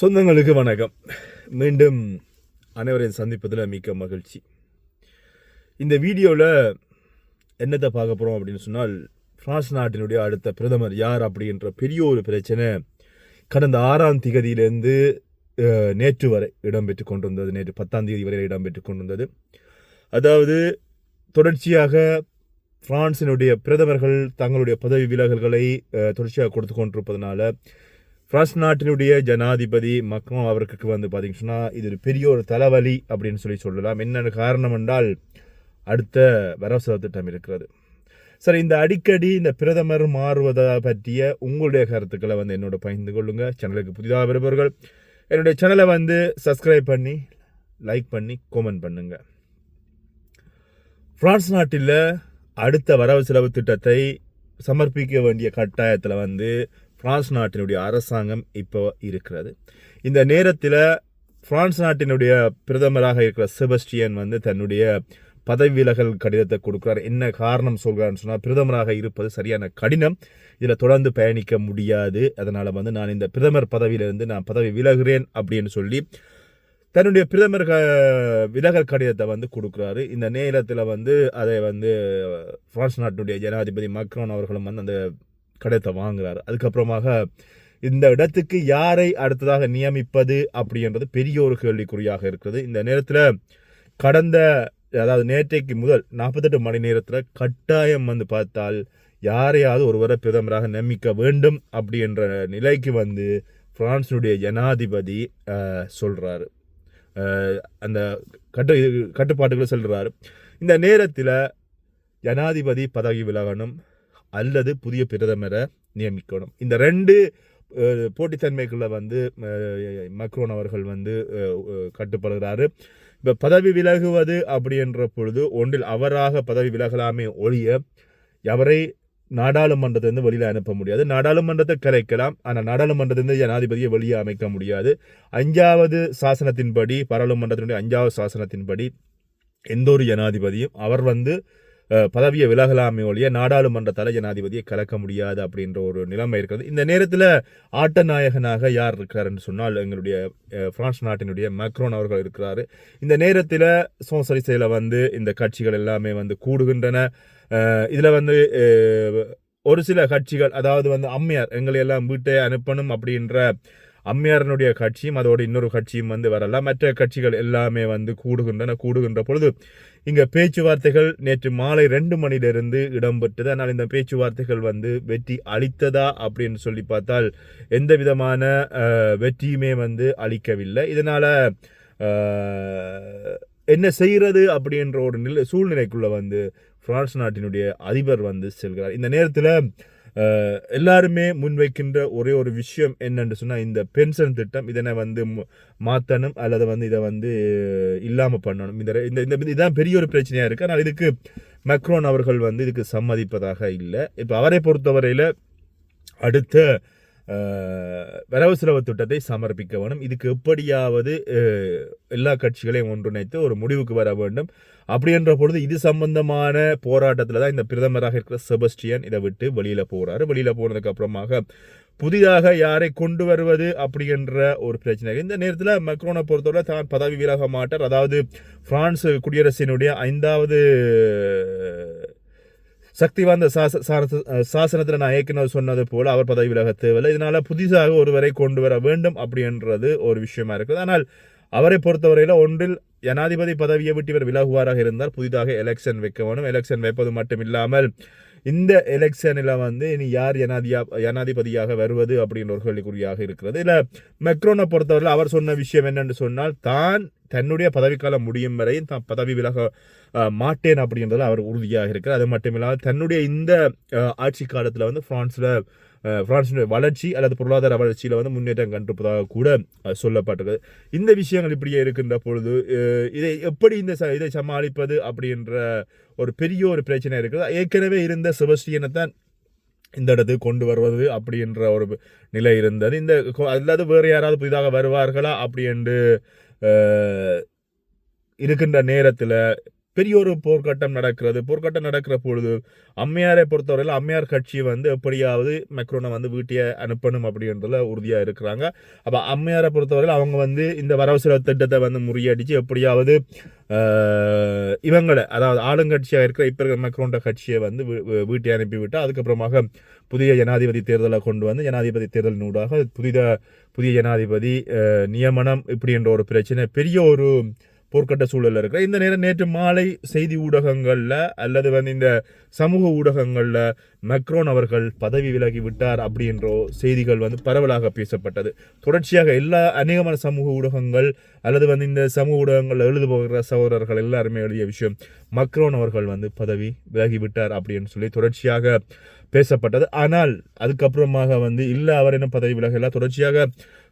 சொந்தங்களுக்கு வணக்கம். மீண்டும் அனைவரையும் சந்திப்பதில் மிக்க மகிழ்ச்சி. இந்த வீடியோவில் என்னத்தை பார்க்க போகிறோம் அப்படின்னு சொன்னால் ஃப்ரான்ஸ் நாட்டினுடைய அடுத்த பிரதமர் யார் அப்படின்ற பெரிய ஒரு பிரச்சனை கடந்த ஆறாம் திகதியிலேருந்து நேற்று வரை இடம்பெற்று கொண்டிருந்தது. நேற்று பத்தாம் தேதி வரை இடம்பெற்று கொண்டிருந்தது. அதாவது தொடர்ச்சியாக பிரான்சினுடைய பிரதமர்கள் தங்களுடைய பதவி விலகல்களை தொடர்ச்சியாக கொடுத்து கொண்டிருப்பதனால பிரான்ஸ் நாட்டினுடைய ஜனாதிபதி மக்ரோன் அவருக்கு வந்து பார்த்தீங்கன்னு சொன்னால் இது ஒரு பெரிய ஒரு தலைவலி அப்படின்னு சொல்லி சொல்லலாம். என்னென்ன காரணம் என்றால் அடுத்த வரவு திட்டம் இருக்கிறது. சரி இந்த அடிக்கடி இந்த பிரதமர் மாறுவதை பற்றிய உங்களுடைய கருத்துக்களை வந்து என்னோட பகிர்ந்து கொள்ளுங்கள் சேனலுக்கு புதிதாக வருபவர்கள் என்னுடைய சேனலை வந்து சப்ஸ்கிரைப் பண்ணி லைக் பண்ணி கமெண்ட் பண்ணுங்கள் ஃப்ரான்ஸ் நாட்டில் அடுத்த வரவு செலவு திட்டத்தை சமர்ப்பிக்க வேண்டிய கட்டாயத்தில் வந்து பிரான்ஸ் நாட்டினுடைய அரசாங்கம் இப்போ இருக்கிறது. இந்த நேரத்தில் பிரான்ஸ் நாட்டினுடைய பிரதமராக இருக்கிற செபஸ்டியன் வந்து தன்னுடைய பதவி விலகல் கடிதத்தை கொடுக்குறார். என்ன காரணம் சொல்கிறான்னு சொன்னால் பிரதமராக இருப்பது சரியான கடினம். இதில் தொடர்ந்து பயணிக்க முடியாது. அதனால் வந்து நான் இந்த பிரதமர் பதவியிலிருந்து நான் பதவி விலகிறேன் அப்படின்னு சொல்லி தன்னுடைய பிரதமர் க விலகல் கடிதத்தை வந்து கொடுக்குறாரு. இந்த நேரத்தில் வந்து அதை வந்து பிரான்ஸ் நாட்டினுடைய ஜனாதிபதி மக்ரோன் அவர்களும் வந்து அந்த கடத்தை வாங்குறாரு. அதுக்கப்புறமாக இந்த இடத்துக்கு யாரை அடுத்ததாக நியமிப்பது அப்படின்றது பெரிய ஒரு கேள்விக்குறியாக இருக்கிறது. இந்த நேரத்தில் கடந்த அதாவது நேற்றைக்கு முதல் நாற்பத்தெட்டு மணி நேரத்தில் கட்டாயம் வந்து பார்த்தால் யாரையாவது ஒருவரை பிரதமராக நியமிக்க வேண்டும் அப்படின்ற நிலைக்கு வந்து பிரான்ஸினுடைய ஜனாதிபதி சொல்கிறாரு அந்த கட்டு கட்டுப்பாட்டுகளை சொல்கிறாரு இந்த நேரத்தில் ஜனாதிபதி பதவி விலகணும். அல்லது புதிய பிரதமரை நியமிக்கணும். இந்த ரெண்டு போட்டித்தன்மைக்குள்ளே வந்து மக்ரோன் அவர்கள் வந்து கட்டுப்படுகிறாரு. இப்போ பதவி விலகுவது அப்படின்ற பொழுது ஒன்றில் அவராக பதவி விலகலாமே ஒழிய அவரை நாடாளுமன்றத்திலிருந்து வெளியில் அனுப்ப முடியாது. நாடாளுமன்றத்தை கலைக்கலாம் ஆனால் நாடாளுமன்றத்திலிருந்து ஜனாதிபதியை வெளியே அமைக்க முடியாது. அஞ்சாவது சாசனத்தின்படி பாராளுமன்றத்தினுடைய அஞ்சாவது சாசனத்தின்படி எந்த ஒரு ஜனாதிபதியும் அவர் வந்து பதவியை விலகலாமே ஒழிய நாடாளுமன்றத்தால் ஜனாதிபதியை கலக்க முடியாது அப்படின்ற ஒரு நிலைமை இருக்கிறது. இந்த நேரத்தில் ஆட்ட நாயகனாக யார் இருக்கிறாருன்னு சொன்னால் எங்களுடைய பிரான்ஸ் நாட்டினுடைய மேக்ரோன் அவர்கள் இருக்கிறாரு. இந்த நேரத்தில் சோசலிசையில் வந்து இந்த கட்சிகள் எல்லாமே வந்து கூடுகின்றன. இதில் வந்து ஒரு சில கட்சிகள் அதாவது வந்து அம்மையார் எங்களை எல்லாம் வீட்டை அனுப்பணும் அப்படின்ற அம்மையாரனுடைய கட்சியும் அதோட இன்னொரு கட்சியும் வந்து வரலாம். மற்ற கட்சிகள் எல்லாமே வந்து கூடுகின்றன கூடுகின்ற பொழுது இங்க பேச்சுவார்த்தைகள் நேற்று மாலை ரெண்டு மணிலிருந்து இடம்பெற்றது. ஆனால் இந்த பேச்சுவார்த்தைகள் வந்து வெற்றி அளித்ததா அப்படின்னு சொல்லி பார்த்தால் எந்த விதமான வெற்றியுமே வந்து அளிக்கவில்லை. இதனால என்ன செய்கிறது அப்படின்ற ஒரு நிலை சூழ்நிலைக்குள்ளே வந்து பிரான்ஸ் நாட்டினுடைய அதிபர் வந்து செல்கிறார். இந்த நேரத்தில் எல்லாருமே முன்வைக்கின்ற ஒரே ஒரு விஷயம் என்னென்று சொன்னால் இந்த பென்ஷன் திட்டம் இதனை வந்து மாற்றணும் அல்லது வந்து இதை வந்து இல்லாமல் பண்ணணும். இந்த இந்த இந்த இதுதான் பெரிய ஒரு பிரச்சனையாக இருக்குது ஆனால் இதுக்கு மக்ரோன் அவர்கள் வந்து இதுக்கு சம்மதிப்பதாக இல்லை. இப்போ அவரை பொறுத்தவரையில் அடுத்த வரவு செலவு திட்டத்தை சமர்ப்பிக்க வேண்டும். இதுக்கு எப்படியாவது எல்லா கட்சிகளையும் ஒன்றிணைத்து ஒரு முடிவுக்கு வர வேண்டும். அப்படின்ற பொழுது இது சம்பந்தமான போராட்டத்தில் தான் இந்த பிரதமராக இருக்கிற செபஸ்டியன் இதை விட்டு வெளியில் போகிறாரு வெளியில் போனதுக்கு அப்புறமாக புதிதாக யாரை கொண்டு வருவது அப்படின்ற ஒரு பிரச்சனை. இந்த நேரத்தில் மக்ரோனை பொறுத்தவரை தான் பதவி விலக மாட்டார். அதாவது பிரான்ஸ் குடியரசினுடைய ஐந்தாவது சக்தி வாய்ந்த சாச சாசனத்தில் நான் ஏற்கனவே சொன்னது போல் அவர் பதவி விலக தேவையில்லை. இதனால் புதிதாக ஒருவரை கொண்டு வர வேண்டும் அப்படின்றது ஒரு விஷயமா இருக்குது. ஆனால் அவரை பொறுத்தவரையில் ஒன்றில் ஜனாதிபதி பதவியை விட்டு இவர் விலகுவாராக இருந்தால் புதிதாக எலெக்ஷன் வைக்க வேணும். எலெக்ஷன் வைப்பது மட்டும் இல்லாமல் இந்த எலெக்ஷனில் வந்து இனி யார் ஜனாதியா ஜனாதிபதியாக வருவது அப்படின்ற ஒரு கேள்விக்குறியாக இருக்கிறது. இல்லை மெக்ரோனை பொறுத்தவரையில் அவர் சொன்ன விஷயம் என்னென்னு சொன்னால் தான் தன்னுடைய பதவிக்காலம் முடியும் வரையும் தான் பதவி விலக மாட்டேன் அப்படின்றது அவர் உறுதியாக இருக்கிறார். அது மட்டும் இல்லாமல் தன்னுடைய இந்த ஆட்சி காலத்தில் வந்து ஃப்ரான்ஸில் பிரான்சினுடைய வளர்ச்சி அல்லது பொருளாதார வளர்ச்சியில் வந்து முன்னேற்றம் கண்டிருப்பதாக கூட அஹ், இந்த விஷயங்கள் இப்படியே இருக்கின்ற பொழுது இதை எப்படி இந்த ச- இதை சமாளிப்பது அப்படின்ற ஒரு பெரிய ஒரு பிரச்சனை இருக்குது. ஏற்கனவே இருந்த செபஸ்டியனை தான் இந்த இடத்துக்கு கொண்டு வருவது அப்படின்ற ஒரு நிலை இருந்தது. இந்த கொ- அல்லாது வேறு யாராவது புதிதாக வருவார்களா அப்படி என்று இருக்கின்ற நேரத்தில் பெரிய ஒரு போர்க்கட்டம் நடக்கிறது. போர்க்கட்டம் நடக்கிற பொழுது அம்மையாரை பொறுத்தவரையில் அம்மையார் கட்சி வந்து எப்படியாவது மெக்ரோனை வந்து வீட்டையே அனுப்பணும் அப்படின்றதுல உறுதியாக இருக்கிறாங்க. அப்போ அம்மையாரை பொறுத்தவரையில் அவங்க வந்து இந்த வரவு செலவு திட்டத்தை வந்து முறியடிச்சு எப்படியாவது இவங்களை அதாவது ஆளுங்கட்சியாக இருக்கிற இப்போ இருக்கிற மெக்ரோன்ற கட்சியை வந்து வீட்டை அனுப்பிவிட்டு அதுக்கப்புறமாக புதிய ஜனாதிபதி தேர்தலை கொண்டு வந்து ஜனாதிபதி தேர்தலினூடாக புதித புதிய ஜனாதிபதி நியமனம் இப்படி என்ற ஒரு பிரச்சனை பெரிய ஒரு போர்க்கட்ட சூழலில் இருக்கிற இந்த நேரம் நேற்று மாலை செய்தி ஊடகங்களில் அல்லது வந்து இந்த சமூக ஊடகங்களில் மக்ரோன் அவர்கள் பதவி விலகி விட்டார் அப்படின்ற செய்திகள் வந்து பரவலாக பேசப்பட்டது. தொடர்ச்சியாக எல்லா அநேகமான சமூக ஊடகங்கள் அல்லது வந்து இந்த சமூக ஊடகங்கள் எழுது போகிற சகோதரர்கள் எல்லாருமே எழுதிய விஷயம் மக்ரோன் அவர்கள் வந்து பதவி விலகி விட்டார் அப்படின்னு சொல்லி தொடர்ச்சியாக பேசப்பட்டது. ஆனால் அதுக்கப்புறமாக வந்து இல்லை அவர் என்ன பதவி விலகல. தொடர்ச்சியாக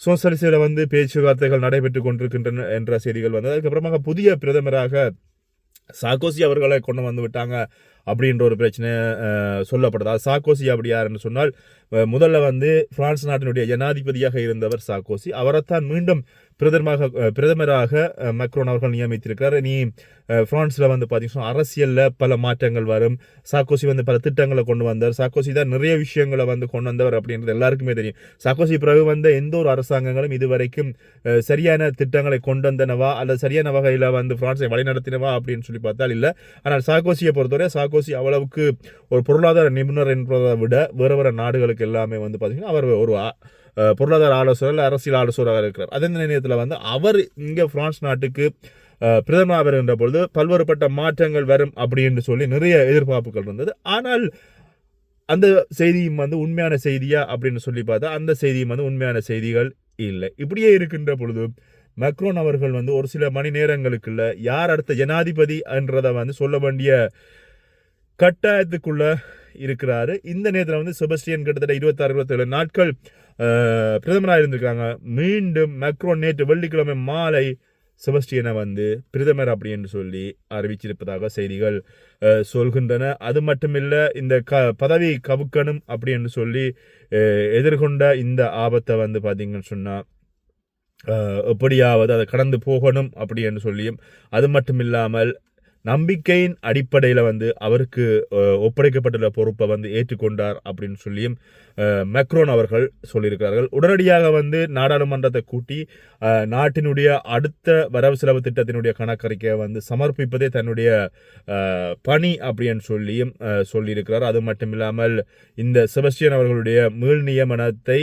சோசலிசில் வந்து பேச்சுவார்த்தைகள் நடைபெற்று கொண்டிருக்கின்றன என்ற செய்திகள் வந்து அதுக்கப்புறமாக புதிய பிரதமராக சாக்கோசி அவர்களை கொண்டு வந்து விட்டாங்க. அப்படின்ற ஒரு பிரச்சனை சொல்லப்படுது. அது சாக்கோசி அப்படி யாருன்னு சொன்னால் முதல்ல வந்து பிரான்ஸ் நாட்டினுடைய ஜனாதிபதியாக இருந்தவர் சாக்கோசி அவரைத்தான் மீண்டும் பிரதமராக பிரதமராக மக்ரோன் அவர்கள் நியமித்திருக்கிறார். நீ ஃப்ரான்ஸில் வந்து பார்த்தீங்கன்னா அரசியலில் பல மாற்றங்கள் வரும். சாக்கோசி வந்து பல திட்டங்களை கொண்டு வந்தார். சாக்கோசி தான் நிறைய விஷயங்களை வந்து கொண்டு வந்தவர் அப்படின்றது எல்லாருக்குமே தெரியும். சாக்கோசி பிறகு வந்த எந்த ஒரு அரசாங்கங்களும் இதுவரைக்கும் சரியான திட்டங்களை கொண்டு வந்தனவா அல்லது சரியான வகையில் வந்து ஃப்ரான்ஸை வழிநடத்தினவா அப்படின்னு சொல்லி பார்த்தால் இல்லை. ஆனால் சாக்கோசியை பொறுத்தவரை சாக்கோசி அவ்வளவுக்கு ஒரு பொருளாதார நிபுணர் என்பதை விட வேறு வேறு நாடுகளுக்கு எல்லாமே வந்து பார்த்தீங்கன்னா அவர் ஒரு பொருளாதார ஆலோசகர் இல்லை அரசியல் ஆலோசகராக இருக்கிறார். அதே நேரத்தில் வந்து அவர் இங்கே பிரான்ஸ் நாட்டுக்கு பிரதமராக வருகின்ற பொழுது பல்வேறுபட்ட மாற்றங்கள் வரும் அப்படின்னு சொல்லி நிறைய எதிர்பார்ப்புகள் இருந்தது. ஆனால் அந்த செய்தியும் வந்து உண்மையான செய்தியா அப்படின்னு சொல்லி பார்த்தா அந்த செய்தியும் வந்து உண்மையான செய்திகள் இல்லை. இப்படியே இருக்கின்ற பொழுது மக்ரோன் அவர்கள் வந்து ஒரு சில மணி நேரங்களுக்குள்ள யார் அடுத்த ஜனாதிபதி என்றதை வந்து சொல்ல வேண்டிய கட்டாயத்துக்குள்ள இருக்கிறாரு. இந்த நேரத்தில் வந்து செபஸ்டியன் கிட்டத்தட்ட இருபத்தாறு இருபத்தேழு நாட்கள் பிரதமராக இருந்திருக்காங்க. மீண்டும் மக்ரோன் நேற்று வெள்ளிக்கிழமை மாலை செபஸ்டியனை வந்து பிரதமர் அப்படின்னு சொல்லி அறிவிச்சிருப்பதாக செய்திகள் சொல்கின்றன. அது மட்டுமில்லை இந்த க பதவி கவுக்கணும் அப்படின்னு சொல்லி எதிர்கொண்ட இந்த ஆபத்தை வந்து பார்த்தீங்கன்னு சொன்னால் எப்படியாவது அதை கடந்து போகணும் அப்படின்னு சொல்லியும் அது மட்டும் இல்லாமல் நம்பிக்கையின் அடிப்படையில் வந்து அவருக்கு ஒப்படைக்கப்பட்டுள்ள பொறுப்பை வந்து ஏற்றுக்கொண்டார் அப்படின்னு சொல்லியும் மெக்ரோன் அவர்கள் சொல்லியிருக்கிறார்கள். உடனடியாக வந்து நாடாளுமன்றத்தை கூட்டி நாட்டினுடைய அடுத்த வரவு செலவு திட்டத்தினுடைய கணக்கறிக்கையை வந்து சமர்ப்பிப்பதே தன்னுடைய பணி அப்படின்னு சொல்லியும் சொல்லியிருக்கிறார். அது மட்டும் இல்லாமல் இந்த செபஸ்டியன் அவர்களுடைய மீள் நியமனத்தை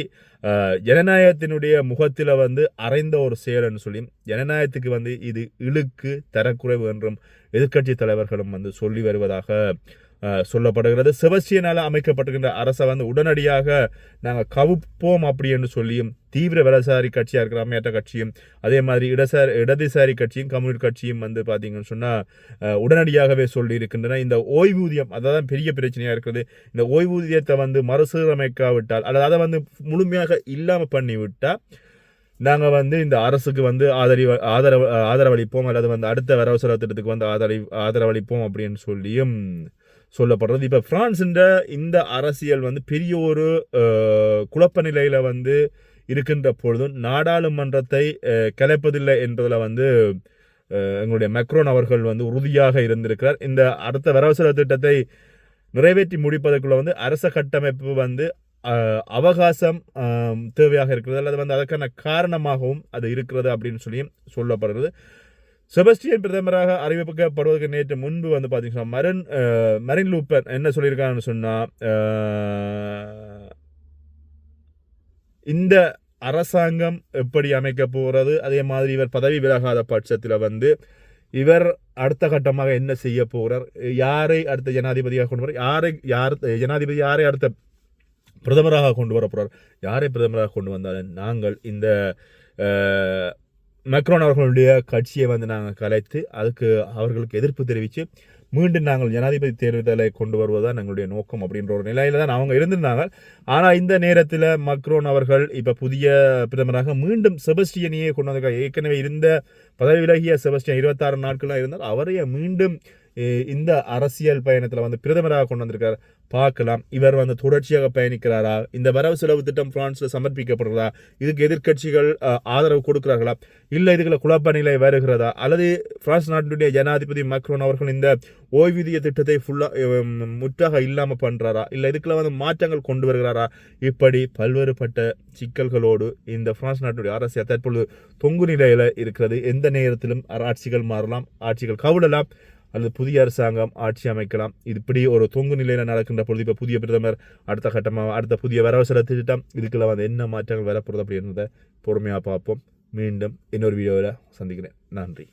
ஜனநாயகத்தினுடைய முகத்தில் வந்து அறைந்த ஒரு செயல்னு சொல்லி ஜனநாயகத்துக்கு வந்து இது இழுக்கு தரக்குறைவு என்றும் எதிர்க்கட்சி தலைவர்களும் வந்து சொல்லி வருவதாக சொல்லப்படுகிறது. செபஸ்டியனால் அமைக்கப்பட்டிருக்கின்ற அரசை வந்து உடனடியாக நாங்கள் கவுப்போம் அப்படி என்று சொல்லியும் தீவிர வலதுசாரி கட்சியாக இருக்கிற அமையாட்ட கட்சியும் அதே மாதிரி இடசாரி இடதுசாரி கட்சியும் கம்யூனிஸ்ட் கட்சியும் வந்து பார்த்தீங்கன்னு சொன்னால் உடனடியாகவே சொல்லி இருக்கின்றன இந்த ஓய்வூதியம் அதான் பெரிய பிரச்சனையாக இருக்குது இந்த ஓய்வூதியத்தை வந்து மறுசீரமைக்காவிட்டால் அல்லது அதை வந்து முழுமையாக இல்லாமல் பண்ணிவிட்டால் நாங்கள் வந்து இந்த அரசுக்கு வந்து ஆதரவு ஆதரவு ஆதரவளிப்போம் அல்லது வந்து அடுத்த வரவு செலவு திட்டத்துக்கு வந்து ஆதரவு ஆதரவளிப்போம் அப்படின்னு சொல்லியும் சொல்லப்படுறது. இப்போ ஃப்ரான்ஸுன்ற இந்த அரசியல் வந்து பெரிய ஒரு குழப்ப நிலையில் வந்து இருக்கின்ற பொழுதும் நாடாளுமன்றத்தை கலைப்பதில்லை என்பதில் வந்து எங்களுடைய மெக்ரோன் அவர்கள் வந்து உறுதியாக இருந்திருக்கிறார். இந்த அடுத்த வரவசர திட்டத்தை நிறைவேற்றி முடிப்பதற்குள்ள வந்து அரச கட்டமைப்பு வந்து அவகாசம் தேவையாக இருக்கிறது. அல்லது வந்து அதற்கான காரணமாகவும் அது இருக்கிறது அப்படின்னு சொல்லியும் சொல்லப்படுறது செபஸ்டியன் பிரதமராக அறிவிக்கப்படுவதற்கு நேற்று முன்பு வந்து பார்த்தீங்கன்னா மரன் மரின் லூப்பர் என்ன சொல்லியிருக்காங்கன்னு சொன்னால் இந்த அரசாங்கம் எப்படி அமைக்க போகிறது? அதே மாதிரி இவர் பதவி விலகாத பட்சத்தில் வந்து இவர் அடுத்த கட்டமாக என்ன செய்ய போகிறார்? யாரை அடுத்த ஜனாதிபதியாக கொண்டு வர யாரை யார் ஜனாதிபதி யாரை அடுத்த பிரதமராக கொண்டு வர போகிறார் யாரை பிரதமராக கொண்டு வந்தாலும் நாங்கள் இந்த மெக்ரோன் அவர்களுடைய கட்சியை வந்து நாங்கள் கலைத்து அதுக்கு அவர்களுக்கு எதிர்ப்பு தெரிவித்து மீண்டும் நாங்கள் ஜனாதிபதி தேர்தலை கொண்டு வருவதுதான் எங்களுடைய நோக்கம் அப்படின்ற ஒரு நிலையில தான் அவங்க இருந்திருந்தாங்க. ஆனால் இந்த நேரத்தில் மக்ரோன் அவர்கள் இப்போ புதிய பிரதமராக மீண்டும் செபஸ்டியனையே கொண்டு வந்திருக்காங்க ஏற்கனவே இருந்த பதவி விலகிய செபஸ்டியன் இருபத்தாறு நாட்களாக இருந்தால் அவரையே மீண்டும் இந்த அரசியல் பயணத்தில் வந்து பிரதமராக கொண்டு வந்திருக்கார். பார்க்கலாம். இவர் வந்து தொடர்ச்சியாக பயணிக்கிறாரா? இந்த வரவு செலவு திட்டம் பிரான்ஸில் சமர்ப்பிக்கப்படுறதா? இதுக்கு எதிர்க்கட்சிகள் ஆதரவு கொடுக்கிறார்களா? இல்லை இதுக்குள்ள குழப்ப நிலை வருகிறதா? அல்லது பிரான்ஸ் நாட்டினுடைய ஜனாதிபதி மக்ரோன் அவர்கள் இந்த ஓய்வூதிய திட்டத்தை ஃபுல்லாக முற்றாக இல்லாமல் பண்ணுறாரா இல்லை இதுக்குள்ள வந்து மாற்றங்கள் கொண்டு வருகிறாரா? இப்படி பல்வேறுபட்ட சிக்கல்களோடு இந்த பிரான்ஸ் நாட்டினுடைய அரசியல் தற்பொழுது தொங்கு நிலையில் இருக்கிறது. எந்த நேரத்திலும் ஆட்சிகள் மாறலாம் ஆட்சிகள் கவிழலாம். அல்லது புதிய அரசாங்கம் ஆட்சி அமைக்கலாம். இது இப்படி ஒரு தொங்கு நிலையில் நடக்கின்ற பொழுது இப்போ புதிய பிரதமர் அடுத்த கட்டமாக அடுத்த புதிய வரவசர திட்டம் இதுக்குள்ள வந்து என்ன மாற்றங்கள் வரப்போகிறது அப்படின்றத பொறுமையாக பார்ப்போம். மீண்டும் இன்னொரு வீடியோவில் சந்திக்கிறேன். நன்றி.